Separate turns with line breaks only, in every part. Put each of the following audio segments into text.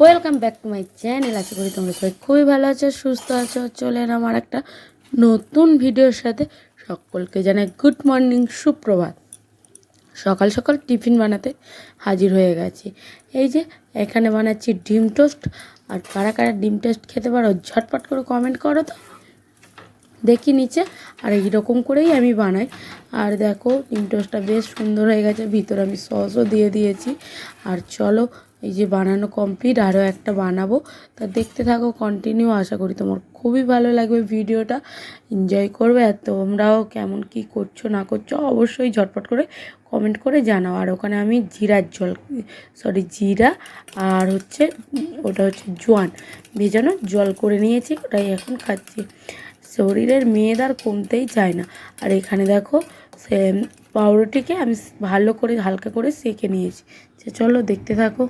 Welcome back to my channel আশা করি তোমরা সবাই খুবই ভালো আছো, সুস্থ আছো। চলে এলাম আমার একটা নতুন ভিডিওর সাথে সকলকে জানাই গুড মর্নিং সুপ্রভাত। সকাল সকাল টিফিন বানাতে হাজির হয়ে গেছি। এই যে, এখানে বানাচ্ছি ডিম টোস্ট। আর কারা কারা ডিম টোস্ট খেতে পারো, ঝটপট করে কমেন্ট করো তো। দেখি নিচে, আর এইরকম করেই আমি বানাই। আর দেখো, ডিম টোস্টটা বেশ সুন্দর হয়ে গেছে। ভিতরে আমি সসও দিয়ে দিয়েছি। আর চলো এই যে বানানো কমপ্লিট আরও একটা বানাবো। তা দেখতে থাকো কন্টিনিউ আশা করি তোমার খুবই ভালো লাগবে ভিডিওটা। এনজয় করবে আর তোমরাও কেমন কি করছ, না করছ, অবশ্যই ঝটপট করে কমেন্ট করে জানাও। আর ওখানে আমি জিরার জল সরি জিরা আর হচ্ছে, ওটা হচ্ছে জোয়ান। ভেজানো জল করে নিয়েছি, ওটাই এখন খাচ্ছি। শরীরের মেয়েদ আর কমতেই চায় না। আর এখানে দেখো সে পাউরুটিকে আমি ভালো করে, হালকা করে সেঁকে নিয়েছি। চলো দেখতে থাকো।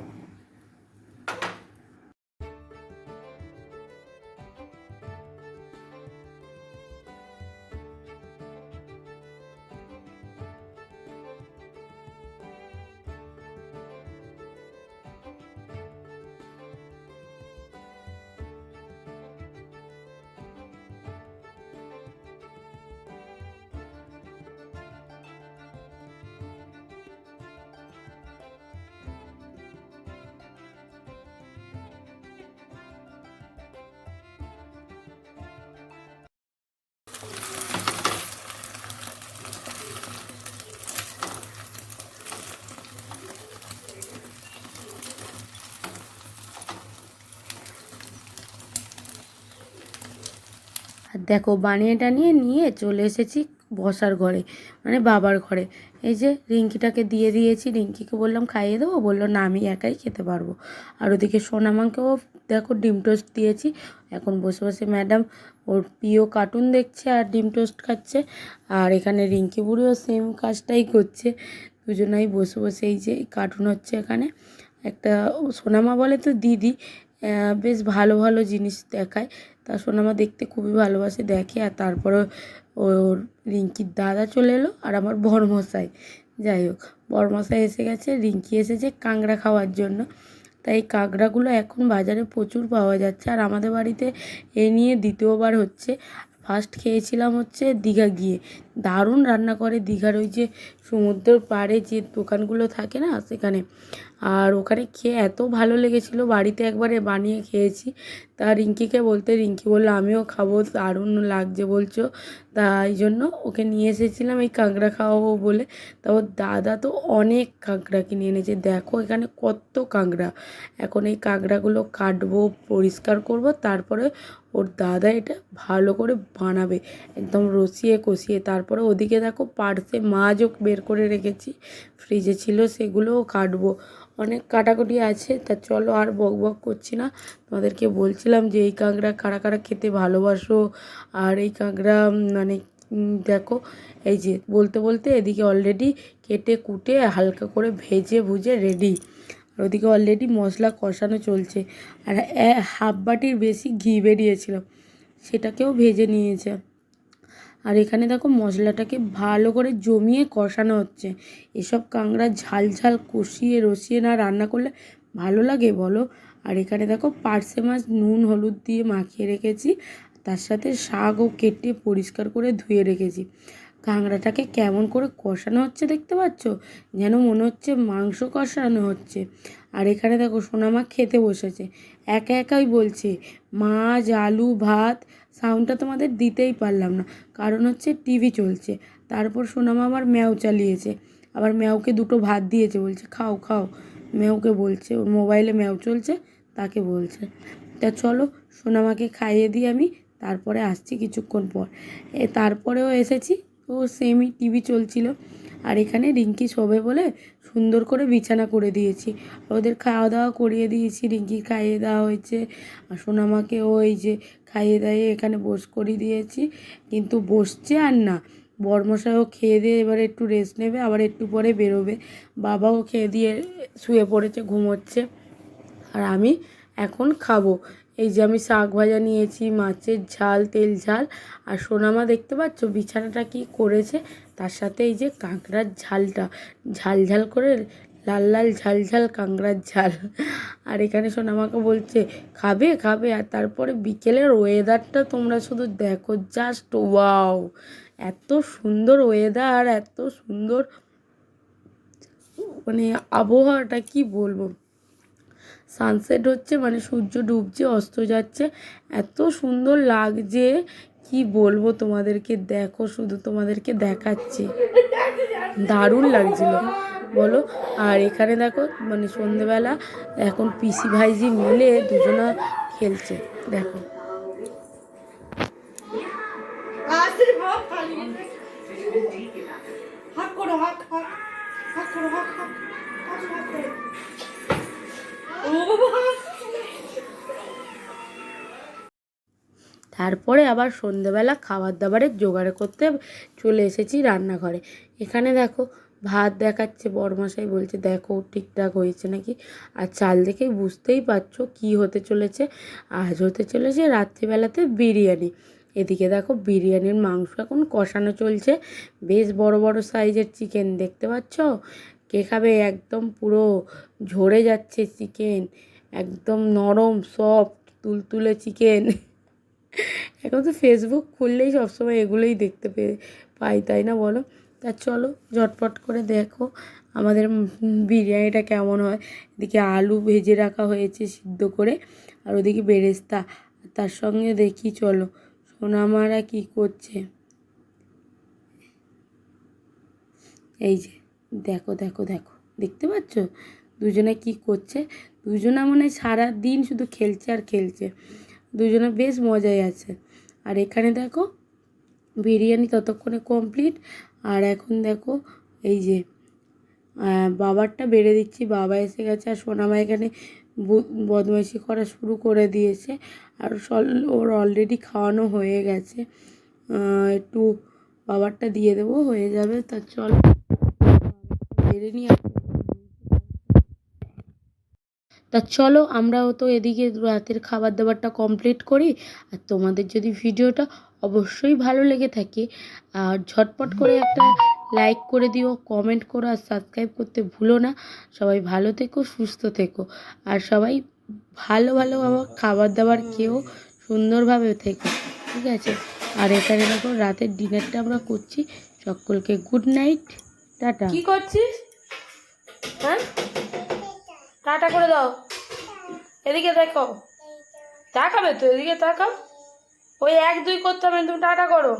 আর দেখো বানিয়ে টানিয়ে নিয়ে চলে এসেছি বসার ঘরে মানে বাবার ঘরে। এই যে রিঙ্কিটাকে দিয়ে দিয়েছি, রিঙ্কিকে বললাম খাইয়ে দেবো, বলল না, আমি একাই খেতে পারব। আর ওদিকে সোনামাকেও দেখো ডিম টোস্ট দিয়েছি। এখন বসে বসে ম্যাডাম ওর প্রিয় কার্টুন দেখছে আর ডিম টোস্ট খাচ্ছে। আর এখানে রিঙ্কি বুড়িও সেম কাজটাই করছে। দুজনাই বসে বসে এই যে কার্টুন হচ্ছে এখানে। একটা সোনামা বলে তো দিদি বেশ ভালো ভালো জিনিস দেখায়। তার আমার দেখতে খুবই ভালোবাসে, দেখে। আর তারপরে ওর রিঙ্কির দাদা চলে এলো আর আমার বরমশাই। যাই হোক, বরমশাই এসে গেছে, রিঙ্কি এসেছে কাঁকড়া খাওয়ার জন্য। তাই কাঁকড়াগুলো এখন বাজারে প্রচুর পাওয়া যাচ্ছে। আর আমাদের বাড়িতে এ নিয়ে দ্বিতীয়বার হচ্ছে। ফার্স্ট খেয়েছিলাম হচ্ছে দীঘা গিয়ে। দারুণ রান্না করে দীঘার ওই যে সমুদ্রের পাড়ে যে দোকানগুলো থাকে না সেখানে। আর ওখানে খেয়ে এত ভালো লেগেছিলো, বাড়িতে একবারে বানিয়ে খেয়েছি। তা রিঙ্কিকে বলতে, রিঙ্কি বলল, আমিও খাব, দারুণ লাগছে বলছো। তাই জন্য ওকে নিয়ে এসেছিলাম এই কাঁকড়া খাওয়াবো বলে। তা ওর দাদা তো অনেক কাঁকড়া কিনে এনেছে। দেখো এখানে কত কাঁকড়া। এখন এই কাঁকড়াগুলো কাটবো, পরিষ্কার করব, তারপরে ওর দাদা এটা ভালো করে বানাবে, একদম রসিয়ে কষিয়ে। তারপরে ওদিকে দেখো পার্সে মাছও বের করে রেখেছি, ফ্রিজে ছিল সেগুলোও কাটবো। অনেক কাটাকুটি আছে, তা চলো আর বক বক করছি না। তোমাদেরকে বলছিলাম যে এই কাঁকড়া কারা কারা খেতে ভালোবাসো, আর এই কাঁকড়া মানে দেখো, এই যে বলতে বলতে এদিকে অলরেডি কেটে কুটে হালকা করে ভেজে ভুজে রেডি আর ওদিকে অলরেডি মশলা কষানো চলছে। আর হাফ বাটির বেশি ঘি বেরিয়েছিল, সেটাকেও ভেজে নিয়েছে। আর এখানে দেখো মশলাটাকে ভালো করে জমিয়ে কষানো হচ্ছে। এসব কাঁকড়া ঝাল ঝাল কষিয়ে রসিয়ে না রান্না করলে ভালো লাগে বলো? আর এখানে দেখো পার্সে মাছ নুন হলুদ দিয়ে মাখিয়ে রেখেছি, তার সাথে শাকও কেটে পরিষ্কার করে ধুয়ে রেখেছি। কাঁকড়াটাকে কেমন করে কষানো হচ্ছে দেখতে পাচ্ছ? যেন মনে হচ্ছে মাংস কষানো হচ্ছে। আর এখানে দেখো সোনামা খেতে বসেছে। একা একাই বলছে, মাছ, আলু, ভাত। সাউন্ডটা তোমাদের দিতেই পারলাম না। কারণ হচ্ছে টিভি চলছে। তারপর সোনামা আমার ম্যাও চালিয়েছে। আবার ম্যাওকে দুটো ভাত দিয়েছে বলছে, খাও খাও। ম্যাওকে বলছে, ওর মোবাইলে ম্যাও চলছে, তাকে বলছে। তা চলো, সোনামাকে খাইয়ে দিই আমি, তারপরে আসছি কিছুক্ষণ পর। এ, তারপরেও এসেছি। ও সেমই টিভি চলছিল। আর এখানে রিঙ্কি শোবে বলে সুন্দর করে বিছানা করে দিয়েছি। ওদের খাওয়া দাওয়া করিয়ে দিয়েছি, রিঙ্কি খাইয়ে দেওয়া হয়েছে। আর সোনামাকে ওই যে খাইয়ে দাইয়ে এখানে বস করিয়ে দিয়েছি। কিন্তু বসছে আর না। বরমশাইও খেয়ে দিয়ে এবারে একটু রেস্ট নেবে, আবার একটু পরে বেরোবে। বাবাও খেয়ে দিয়ে শুয়ে পড়েছে, ঘুমোচ্ছে। আর আমি এখন খাব। এই যে আমি শাক ভাজা নিয়েছি, মাছের ঝাল, তেল ঝাল। আর সোনামা দেখতে পাচ্ছ বিছানাটা কি করেছে? তার সাথে এই যে কাঁকড়ার ঝালটা। ঝাল ঝাল করে লাল লাল ঝাল ঝাল কাঁকড়ার ঝাল। আর এখানে সোনামাকে বলছে, খাবে খাবে। আর তারপরে বিকেলের ওয়েদারটা তোমরা শুধু দেখো জাস্ট ওয়াও এত সুন্দর ওয়েদার এত সুন্দর মানে আবহাওয়াটা কি বলব? সানসেট হচ্ছে মানে সূর্য ডুবছে, অস্ত যাচ্ছে। এত সুন্দর লাগছে। কি বলব তোমাদেরকে? দেখো, শুধু তোমাদেরকে দেখাচ্ছি। দারুণ লাগছিল, বলো। আর এখানে দেখো মানে সন্ধেবেলা এখন পিসি ভাইজি মিলে দুজনা খেলছে, দেখো।
হাক করো হাক হাক হাক করো হাক হাক
তারপরে আবার সন্ধেবেলা খাবার দাবারের জোগাড় করতে চলে এসেছি রান্নাঘরে। এখানে দেখো ভাত দেখাচ্ছে বড়মশাই বলছে, দেখো, ঠিকঠাক হয়েছে নাকি? আর চাল দেখেই বুঝতেই পারছ কি হতে চলেছে। আজ হতে চলেছে রাত্রিবেলাতে বিরিয়ানি। এদিকে দেখো বিরিয়ানির মাংস এখন কষানো চলছে। বেশ বড় বড় সাইজের চিকেন দেখতে পাচ্ছ? কে খাবে? একদম পুরো ঝরে যাচ্ছে চিকেন। একদম নরম, সফট, তুলতুলে চিকেন। এখন তো ফেসবুক খুললেই সবসময় এগুলোই দেখতে পেয়ে পাই, তাই না বলো? তা চলো, ঝটপট করে দেখো আমাদের বিরিয়ানিটা কেমন হয়। এদিকে আলু ভেজে রাখা হয়েছে সিদ্ধ করে, আর ওদিকে বেরেস্তা। তার সঙ্গে দেখি, চলো, সোনামারা কি করছে? এই যে, দেখো দেখো দেখো, দেখতে পাচ্ছ? দুজনে কি করছে? দুজনা মানে সারা দিন শুধু খেলছে আর খেলছে। দুজনে বেশ মজাই আছে। আর এখানে দেখো, বিরিয়ানি ততক্ষণে কমপ্লিট আর এখন দেখো, এই যে বাবারটা বেড়ে দিচ্ছি। বাবা এসে গেছে আর সোনামা এখানে বদমাইশি করা শুরু করে দিয়েছে। আর ওর অলরেডি খাওয়ানো হয়ে গেছে। একটু বাবারটা দিয়ে দেবো, হয়ে যাবে। তা চল বেড়ে নিয়ে তা চলো আমরাও তো এদিকে রাতের খাবার দাবারটা কমপ্লিট করি। আর তোমাদের যদি ভিডিওটা অবশ্যই ভালো লেগে থাকে, আর ঝটপট করে একটা লাইক করে দিও কমেন্ট করো আর সাবস্ক্রাইব করতে ভুলো না। সবাই ভালো থেকো, সুস্থ থেকো। আর সবাই ভালো ভালো আমার খাবার দাবার খেয়েও সুন্দরভাবে থেকো, ঠিক আছে? আর এখানে দেখো রাতের ডিনারটা আমরা করছি। সকলকে গুড নাইট টাটা।
কি করছিস? হ্যাঁ? টাটা করে দাও। এদিকে দেখো। তাকাবে তো? এদিকে তাকাও। ওই এক দুই করতে হবে তুমি টাটা করো।